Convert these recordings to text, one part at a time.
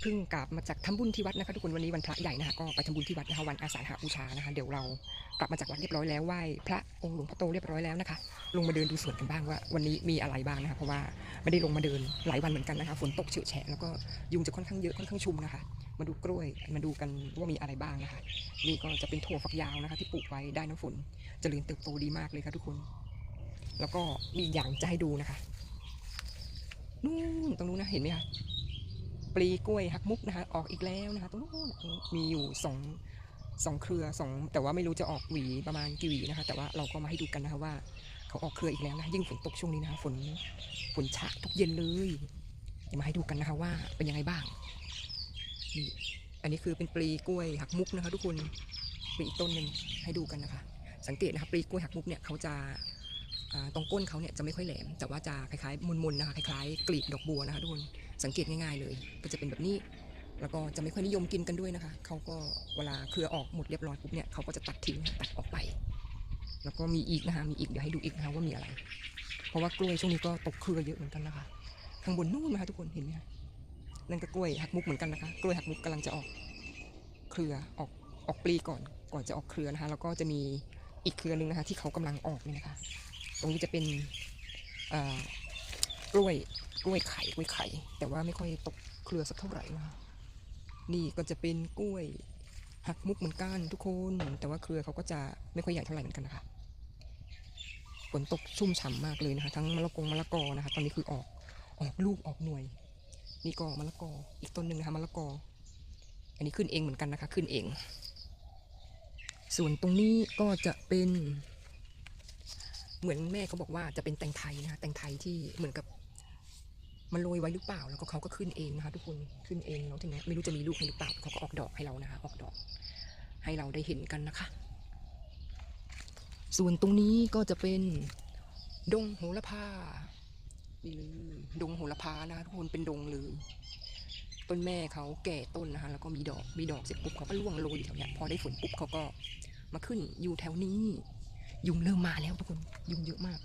เพิ่งกลับมาจากทำบุญที่วัดนะคะทุกคนวันนี้วันพระใหญ่นะคะก็ไปทำบุญที่วัดนะคะวันอาสาฬหบูชานะคะ เดี๋ยวเรากลับมาจากวัดเรียบร้อยแล้วไหว้พระองค์หลวงพ่อโตเรียบร้อยแล้วนะคะ ลงมาเดินดูสวนกันบ้างว่า วันนี้มีอะไรบ้างนะคะเพราะว่าไม่ได้ลงมาเดินหลายวันเหมือนกันนะคะฝนตกเฉอะแฉะแล้วก็ยุงจะค่อนข้างเยอะค่อนข้างชุมนะคะ มาดูกล้วยมาดูกันว่ามีอะไรบ้างนะคะนี่ก็จะเป็นถั่วฝักยาวนะคะ ที่ปลูกไว้ได้น้ำฝนเจริญเติบโตดีมากเลยค่ะทุกคน แล้วก็มีอีกอย่างจะให้ดูนะคะนู่นตรงนู้นนะเห็นไหมคะ ปลีกล้วยหักมุกนะคะออกอีกแล้วนะคะตรงนู้นมีอยู่สองสองเครือสองแต่ว่าไม่รู้จะออกหวีประมาณกี่หวีนะคะ แต่ว่าเราก็มาให้ดูกันนะคะว่า เขาออกเครืออีกแล้วนะยิ่งฝนตกช่วงนี้นะคะฝนฝนฉากทุกเย็นเลยเดี๋ยวมาให้ดูกันนะคะว่าเป็นยังไงบ้างนี่อันนี้คือเป็นปลีกล้วยหักมุกนะคะ ทุกคนมีอีกต้นหนึ่งให้ดูกันนะคะ สังเกตนะคะปลีกล้วยหักมุกเนี่ยเขาจะ ตรงก้นเขาเนี่ยจะไม่ค่อยแหลม แต่ว่าจะคล้ายๆมุนๆนะคะคล้ายๆกลีบดอกบัวนะคะทุกคนสังเกตง่ายๆเลย ก็จะเป็นแบบนี้แล้วก็จะไม่ค่อยนิยมกินกันด้วยนะคะ เขาก็เวลาเครือออกหมดเรียบร้อยปุ๊บเนี่ยเขาก็จะตัดทิ้งตัดออกไป แล้วก็มีอีกนะคะมีอีกเดี๋ยวให้ดูอีกนะคะว่ามีอะไร เพราะว่ากล้วยช่วงนี้ก็ตกเครือเยอะเหมือนกันนะคะ ข้างบนนู่นนะคะทุกคนเห็นไหมคะนั่นก็กล้วยหักมุกเหมือนกันนะคะ กล้วยหักมุกกำลังจะออกเครือออกออกปลีก่อน ก่อนจะออกเครือนะคะ แล้วก็จะมีอีกเครือนึงนะคะ ที่เขากำลังออกนี่นะคะ ตรงนี้จะเป็นกล้วยกล้วยไข่กล้วยไข่ แต่ว่าไม่ค่อยตกเครือสักเท่าไหร่นะคะนี่ก็จะเป็นกล้วยหักมุกเหมือนกันทุกคน แต่ว่าเครือเขาก็จะไม่ค่อยใหญ่เท่าไหร่เหมือนกันนะคะฝนตกชุ่มฉ่ำมากเลยนะคะ ทั้งมะละกงมะละกอนะคะ ตอนนี้คือออกออกลูกออกหน่วย นี่ก็มะละกออีกต้นหนึ่งนะคะมะละกอ อันนี้ขึ้นเองเหมือนกันนะคะ ขึ้นเอง ส่วนตรงนี้ก็จะเป็น เหมือนแม่เขาบอกว่าจะเป็นแตงไทยนะคะแตงไทยที่เหมือนกับมันโรยไว้หรือเปล่า แล้วก็เขาก็ขึ้นเองนะคะ ทุกคนขึ้นเองแล้วทีนี้ไม่รู้จะมีลูกให้หรือเปล่าเขาก็ออกดอกให้เรานะคะ ออกดอก ให้เราได้เห็นกันนะคะ ส่วนตรงนี้ก็จะเป็นดงโหระพานี่เลยดงโหระพานะคะทุกคนเป็นดงเลยต้นแม่เขาแก่ต้นนะคะ แล้วก็มีดอกมีดอกเสร็จปุ๊บเขาก็ร่วงโรยอยู่แถวเนี้ยพอได้ฝนปุ๊บเขาก็มาขึ้นอยู่แถวนี้ ยุงเริ่มมาแล้วทุกคนยุงเยอะมาก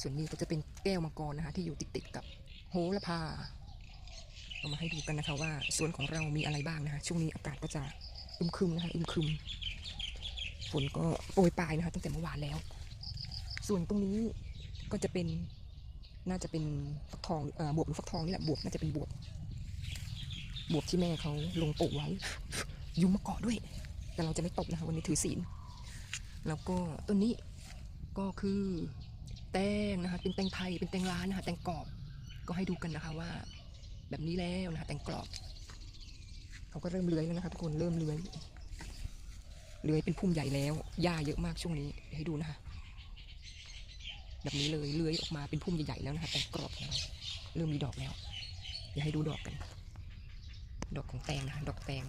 ส่วนนี้ก็จะเป็นแก้วมังกรนะคะ ที่อยู่ติดๆกับโหระพาเอามาให้ดูกันนะคะว่าสวนของเรามีอะไรบ้างนะคะ ช่วงนี้อากาศก็จะอึมครึมนะคะอึมครึมฝนก็โปรยปลายนะคะตั้งแต่เมื่อวานแล้ว ส่วนตรงนี้ก็จะเป็นน่าจะเป็นฟักทองเอ่อบวบหรือฟักทองนี่แหละบวบน่าจะเป็นบวบบวบที่แม่เขาลงปลูกไว้ ยุงมาเกาะด้วย แต่เราจะไม่ตบนะคะวันนี้ถือศีล แล้วก็ต้นนี้ก็คือแตงนะคะเป็นแตงไทยเป็นแตงร้านนะคะแตงกรอบก็ให้ดูกันนะคะว่า แบบนี้แล้วนะคะแตงกรอบเขาก็เริ่มเลื้อยแล้วนะคะทุกคนเริ่มเลื้อยเลื้อยเป็นพุ่มใหญ่แล้วหญ้าเยอะมากช่วงนี้ให้ดูนะคะแบบนี้เลยเลื้อยออกมาเป็นพุ่มใหญ่ๆแล้วนะคะแต่กรอบของเราเริ่มมีดอกแล้ว เดี๋ยวให้ดูดอกกัน ดอกของแตงนะคะดอกแตง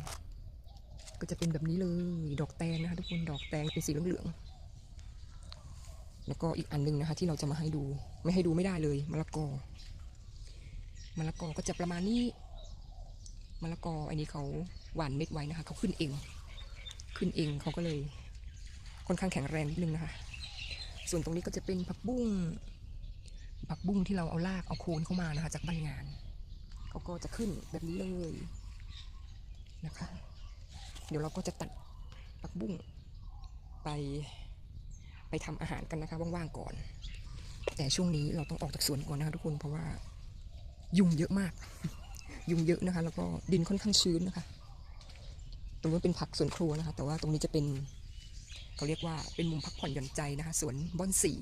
ก็จะเป็นแบบนี้เลย ดอกแตงนะคะทุกคนดอกแตงเป็นสีเหลืองๆแล้วก็อีกอันหนึงนะคะ ที่เราจะมาให้ดู ไม่ให้ดูไม่ได้เลยมะละกอมะละกอก็จะประมาณนี้มะละกออันนี้เขาหว่านเม็ดไว้นะคะเขาขึ้นเอง ขึ้นเองเขาก็เลย ค่อนข้างแข็งแรงนิดนึงนะคะ ส่วนตรงนี้ก็จะเป็นผักบุ้งผักบุ้งที่เราเอารากเอาโคนเข้ามานะคะ จากใบงานเขาก็จะขึ้นแบบนี้เลยนะคะ เดี๋ยวเราก็จะตัดผักบุ้งไปไปทำอาหารกันนะคะว่างๆก่อน แต่ช่วงนี้เราต้องออกจากสวนก่อนนะคะทุกคนเพราะว่ายุงเยอะมาก ยุงเยอะนะคะ แล้วก็ดินค่อนข้างชื้นนะคะ ตรงนู้นเป็นผักสวนครัวนะคะ แต่ว่าตรงนี้จะเป็นเขาเรียกว่าเป็นมุมพักผ่อนหย่อนใจนะคะสวนบอนสี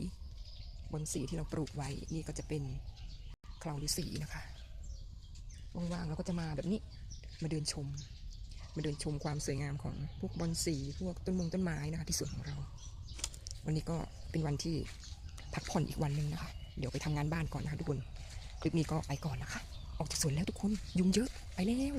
บอนสีที่เราปลูกไว้ นี่ก็จะเป็นคลาวฤาษีนะคะว่างๆเราก็จะมาแบบนี้มาเดินชม มาเดินชมความสวยงามของพวกบอนสีพวกต้นมงต้นไม้นะคะที่สวนของเรา วันนี้ก็เป็นวันที่พักผ่อนอีกวันหนึ่งนะคะ เดี๋ยวไปทำงานบ้านก่อนนะคะทุกคน คลิปนี้ก็ไปก่อนนะคะ ออกจากสวนแล้วทุกคนยุงเยอะไปแล้ว